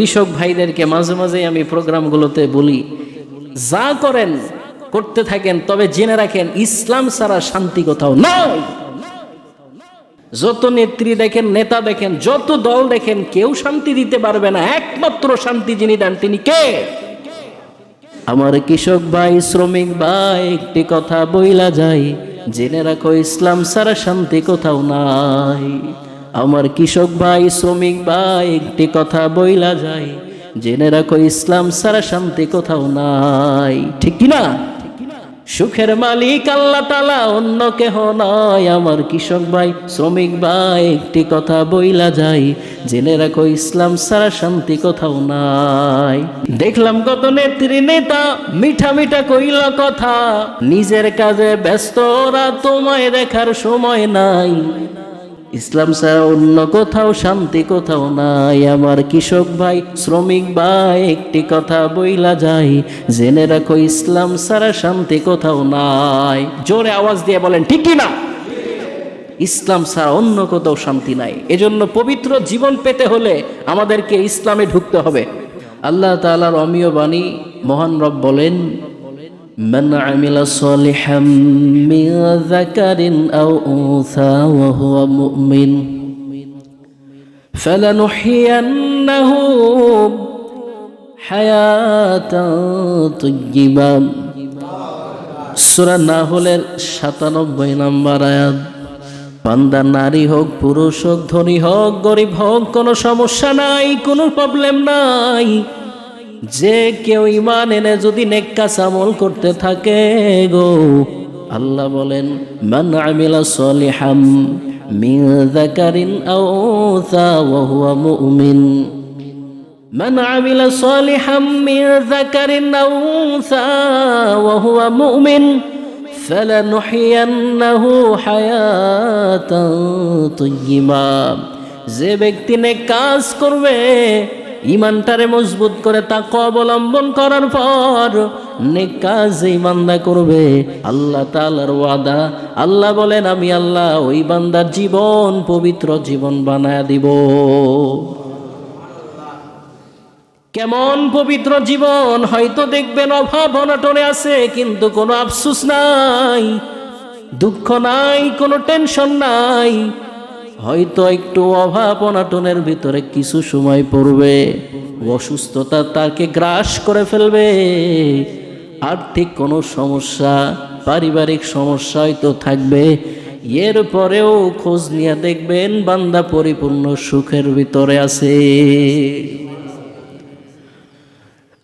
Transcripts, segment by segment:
কৃষক ভাইদেরকে মাঝে মাঝে আমি প্রোগ্রামগুলোতে বলি, যা করেন, করতে থাকেন, তবে জেনে রাখেন, ইসলাম ছাড়া শান্তি কোথাও নাই। যত নেত্রী দেখেন, নেতা দেখেন, যত দল দেখেন, কেউ শান্তি দিতে পারবে না। একমাত্র শান্তি যিনি দেন, তিনি কে? আমার কৃষক ভাই, শ্রমিক ভাই, একটি কথা বইলা যায়, জেনে রাখো, ইসলাম সারা শান্তি কোথাও নাই। আমার কৃষক ভাই, শ্রমিক ভাই, একটি কথা বইলা যায়। জেনে রাখো, ইসলাম সারা শান্তি কোথাও নাই। ঠিক কি না সুখের মালিক আল্লাহ তালা অন্য কেহ নয় আমার কৃষক ভাই, শ্রমিক ভাই, একটি কথা বইলা যায়। জেনে রাখো, ইসলাম সারা শান্তি কোথাও নাই। দেখলাম কত নেত্রী নেতা, মিঠা মিঠা কইল কথা। নিজের কাজে ব্যস্ত, ওরা তোমায় দেখার সময় নাই। ইসলাম ছাড়া অন্য কোথাও শান্তি কোথাও নাই। আমার কৃষক ভাই, শ্রমিক ভাই, একটি কথা বইলা যায়, জেনে রাখো, ইসলাম ছাড়া শান্তি কোথাও নাই। জোরে আওয়াজ দিয়ে বলেন, ঠিক না ইসলাম ছাড়া অন্য কোথাও শান্তি নাই। এজন্য পবিত্র জীবন পেতে হলে আমাদেরকে ইসলামে ঢুকতে হবে। আল্লাহ তাআলার অমীয় বাণী মহান রব বলেন من عمل صالحا من ذكر أو أنثى وهو مؤمن فلنحيينه حياة طيبة সুরা না হলে সাতানব্বই নাম্বার আয়াত পান্দা নারী হোক পুরুষ হোক ধনী হোক গরিব হোক কোনো সমস্যা নাই কোনো প্রবলেম নাই যে কেউ ইমান এনে যদি নেককাস আমল করতে থাকে গো আল্লাহ বলেন মান আমিলা সলিহাম মিন যাকারিন আও উনসা ওয়া হুয়া মুমিন من عمل صالحا من ذكر أو أنثى وهو مؤمن فلنحيينه حياة طيبة যে ব্যক্তি নে কাজ করবে ইমানটারে মজবুত করে তাকে অবলম্বন করার পর নেক ইমানদা করবে। আল্লাহ তাআলার ওয়াদা। আল্লাহ বলেন, আমি আল্লাহ ওই বান্দার জীবন, পবিত্র জীবন বানায় দিব। কেমন পবিত্র জীবন, হয়তো দেখবেন অভাব অনটনে আছে, কিন্তু কোনো আফসুস নাই, দুঃখ নাই, কোনো টেনশন নাই। হয়তো একটু অভাব অনাটনের ভিতরে কিছু সময় পড়বে, অসুস্থতা তাকে গ্রাস করে ফেলবে। আর্থিক কোনো সমস্যা, পারিবারিক সমস্যা হয়তো থাকবে। এর পরেও খোঁজ নিয়ে দেখবেন বান্দা পরিপূর্ণ সুখের ভিতরে আছে।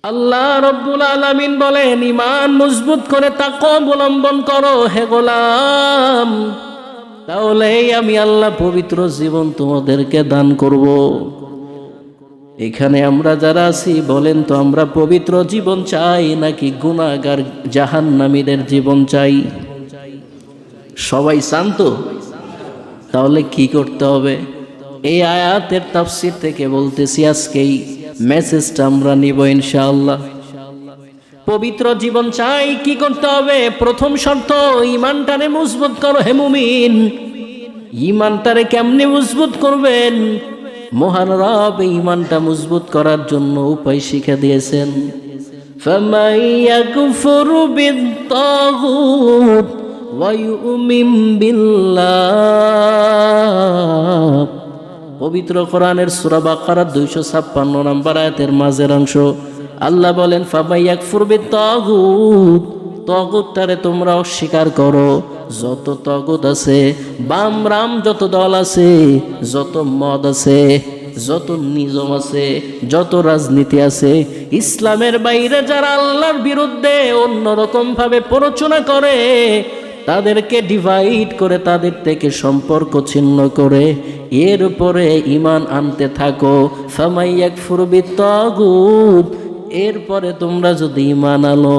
আল্লাহ রব্বুল আলামিন বলেন ইমান মজবুত করে তাকে অবলম্বন করো, হে গোলাম। তাহলে আমি আল্লাহ পবিত্র জীবন তোমাদেরকে দান করব। এখানে আমরা যারা আছি, বলেন তো আমরা পবিত্র জীবন চাই নাকি গুণাগার জাহান্নামীদের জীবন চাই? সবাই শান্ত? তাহলে কি করতে হবে? এই আয়াতের তাফসির থেকে বলতেছি আজকেই মেসেজটা আমরা নিব ইনশাআল্লাহ। পবিত্র জীবন চাই কি করতে হবে প্রথম শর্ত ইমানটারে মজবুত করো হে মুমিন ইমানটারে কেমনে মজবুত করবেন মহান রব এই ইমানটা মজবুত করার জন্য উপায় শিখে দিয়েছেন فَمَن يَكْفُرُ بِالطَّاغُوتِ وَيُؤْمِن بِاللَّهِ পবিত্র কোরআনের সূরা বাকারার দুইশো ছাপ্পান্ন নম্বর আয়াতের মাঝের অংশ আল্লাহ বলেন ফাবাইয়াক ফুরবে তগুত তগুতটারে তোমরা অস্বীকার করো। যত তগুত আছে, বাম রাম যত দল আছে, যত মদ আছে, যত নিজম আছে, যত রাজনীতি আছে, ইসলামের বাইরে যারা আল্লাহর বিরুদ্ধে অন্যরকম ভাবে প্ররোচনা করে, তাদেরকে ডিভাইড করে তাদের থেকে সম্পর্ক ছিন্ন করে, এর উপরে ইমান আনতে থাকো। ফামাইয়াক ফুরবি তাগুত এরপরে তোমরা যদি ইমান আনো,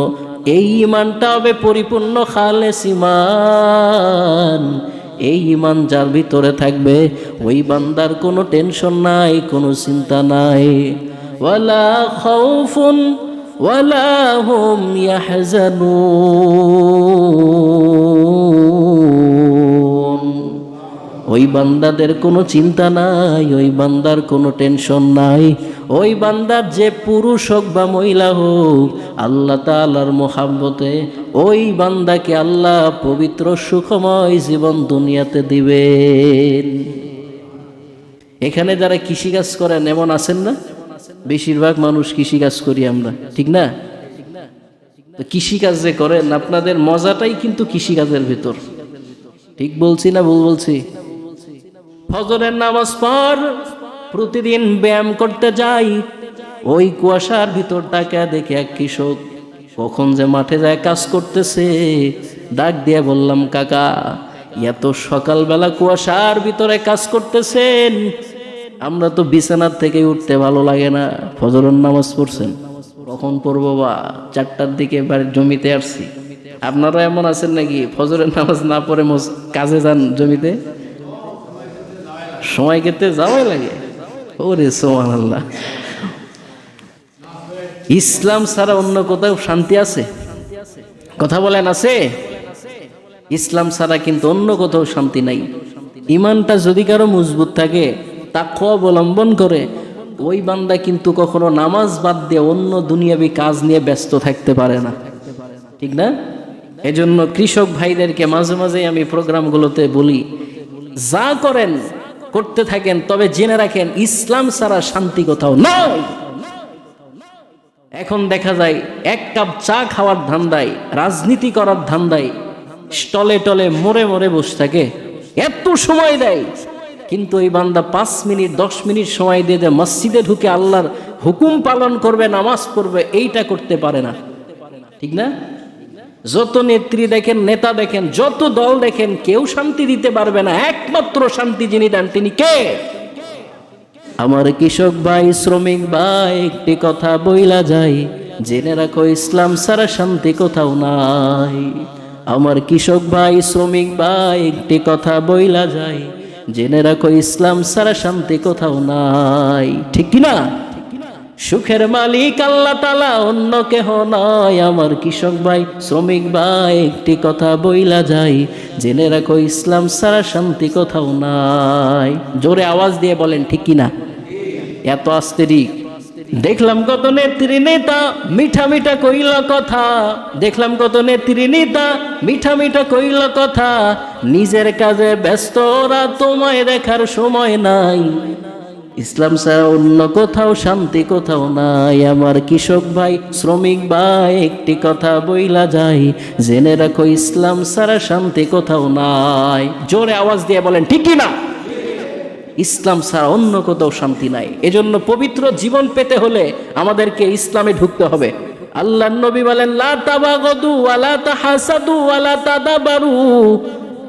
এই ইমানটা হবে পরিপূর্ণ খালেস ইমান এই ইমান যার ভিতরে থাকবে, ওই বান্দার কোনো টেনশন নাই, কোনো চিন্তা নাই। ওয়ালা খাউফুন ওয়ালা হুম ইয়াহজানুন। ওই বান্দাদের কোনো চিন্তা নাই, ওই বান্দার কোনো টেনশন নাই। ওই বান্দার যে পুরুষ হোক বা মহিলা হোক, আল্লাহ তালার মোহাব্বতে ওই বান্দাকে আল্লাহ পবিত্র সুখময় জীবন দুনিয়াতে দিবেন। এখানে যারা কৃষিকাজ করেন, এমন আছেন না? বেশিরভাগ মানুষ কৃষিকাজ করি আমরা, ঠিক না? কৃষিকাজ যে করেন, আপনাদের মজাটাই কিন্তু কৃষিকাজের ভেতর। ঠিক বলছি না ভুল বলছি? ফজরের নামাজ পর প্রতিদিন ব্যায়াম করতে যাই, ওই কুয়াশার ভিতর দেখে এক কৃষক কখন যে মাঠে যায় কাজ করতেছে, ডাক দিয়ে বললাম, কাকা, এত সকালবেলা কুয়াশার ভিতরে কাজ করতেছেন, আমরা তো বিছানার থেকে উঠতে ভালো লাগে না, ফজরের নামাজ পড়ছেন, কখন পড়ব বা? চারটার দিকে জমিতে আসছি, আপনারা এমন আছেন নাকি ফজরের নামাজ না পড়ে কাজে যান জমিতে? সময় কেটে যাওয়াই লাগে। ওরে সোমান আল্লাহ ইসলাম ছাড়া অন্য কোথাও শান্তি আছে? কথা বলেন, আছে? ইসলাম ছাড়া কিন্তু অন্য কোথাও শান্তি নাই। ইমানটা যদি কারও মজবুত থাকে তাকে অবলম্বন করে, ওই বান্দা কিন্তু কখনো নামাজ বাদ দিয়ে অন্য দুনিয়াবি কাজ নিয়ে ব্যস্ত থাকতে পারে না। ঠিক না? এজন্য কৃষক ভাইদেরকে মাঝে মাঝে আমি প্রোগ্রামগুলোতে বলি, যা করেন করতে থাকেন, তবে জেনে রাখেন, ইসলাম ছাড়া শান্তি কোথাও নয় এখন দেখা যায়, এক কাপ চা খাওয়ার ধান্দায়, রাজনীতি করার ধান্দায়, স্টলে টলে মরে মরে বসে থাকে। এত সময় দেয়, কিন্তু এই বান্দা পাঁচ মিনিট, দশ মিনিট সময় দিয়ে দেয়, মসজিদে ঢুকে আল্লাহর হুকুম পালন করবে, নামাজ পড়বে, এইটা করতে পারে না। ঠিক না? যত নেত্রী দেখেন, নেতা দেখেন, যত দল দেখেন, কেউ শান্তি দিতে পারবে না। একমাত্র শান্তি যিনি দেন, তিনি কে? আমার কৃষক ভাই, শ্রমিক ভাই, একটি কথা বইলা যাই জেনে রাখো, ইসলাম সারা শান্তি কোথাও নাই। আমার কৃষক ভাই, শ্রমিক ভাই, একটি কথা বইলা যাই জেনে রাখো, ইসলাম সারা শান্তি কোথাও নাই। ঠিক না সুখের মালিক আল্লাহ তালা অন্য কেহ নয় আমার কৃষক ভাই, শ্রমিক ভাই, একটি কথা বইলা যাই। জেনে রাখো, ইসলাম সারা শান্তি কোথাও নাই। জোরে আওয়াজ দিয়ে বলেন, ঠিক কি না এত আস্তেরিক। দেখলাম কত নেত্রী নেতা মিঠা মিঠা কইল কথা। দেখলাম কত নেত্রী নেতা মিঠা মিঠা কইল কথা। নিজের কাজে ব্যস্ত, ওরা তোমায় দেখার সময় নাই। ইসলাম ছাড়া অন্য কোথাও শান্তি কোথাও নাই। আমার কৃষক ভাই, শ্রমিক ভাই, একটি কথা বইলা যায়, জেনে রাখো, ইসলাম ছাড়া শান্তি কোথাও নাই। জোরে আওয়াজ দিয়ে বলেন ঠিকই না? ইসলাম ছাড়া অন্য কোথাও শান্তি নাই। এজন্য পবিত্র জীবন পেতে হলে আমাদেরকে ইসলামে ঢুকতে হবে। আল্লাহ নবী বলেন, লা তাবাগদু ওয়ালা তাহাসাদু ওয়ালা তাদাবারু।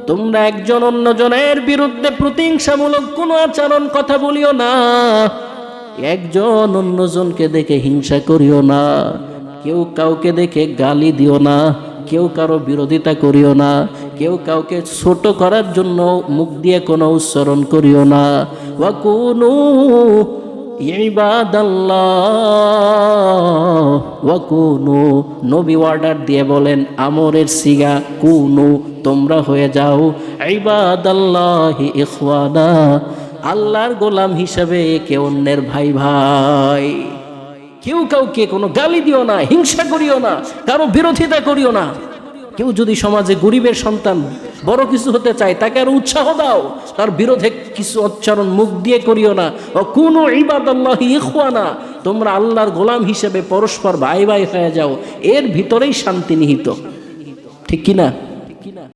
তোমরা একজন অন্যজনের বিরুদ্ধে প্রতিহিংসামূলক কোনো আচরণ কথা বলিও না। একজন অন্যজনকে দেখে হিংসা করিও না। কেউ কাউকে দেখে গালি দিও না। কেউ কারও বিরোধিতা করিও না। কেউ কাউকে ছোট করার জন্য মুখ দিয়ে কোনো উচ্চারণ করিও না। ওয়াকুনু ইবাদাল্লাহ ওয়াকুনু নবী অর্ডার দিয়ে বলেন, আমরের সিগা, কুনু, তোমরা হয়ে যাও। ইবাদাল্লাহি ইখওয়ানা, আল্লাহর গোলাম হিসাবে একে অন্যের ভাই ভাই। কেউ কাউকে কোনো গালি দিও না, হিংসা করিও না, কারও বিরোধিতা করিও না। কেউ যদি সমাজে গরিবের সন্তান বড় কিছু হতে চায়, তাকে আর উৎসাহ দাও। তার বিরোধে কিছু উচ্চারণ মুখ দিয়ে করিও না। ও কোনো ইবাদাল্লাহ তোমরা আল্লাহর গোলাম হিসেবে পরস্পর ভাই ভাই হয়ে যাও। এর ভিতরেই শান্তি নিহিত। ঠিক কি না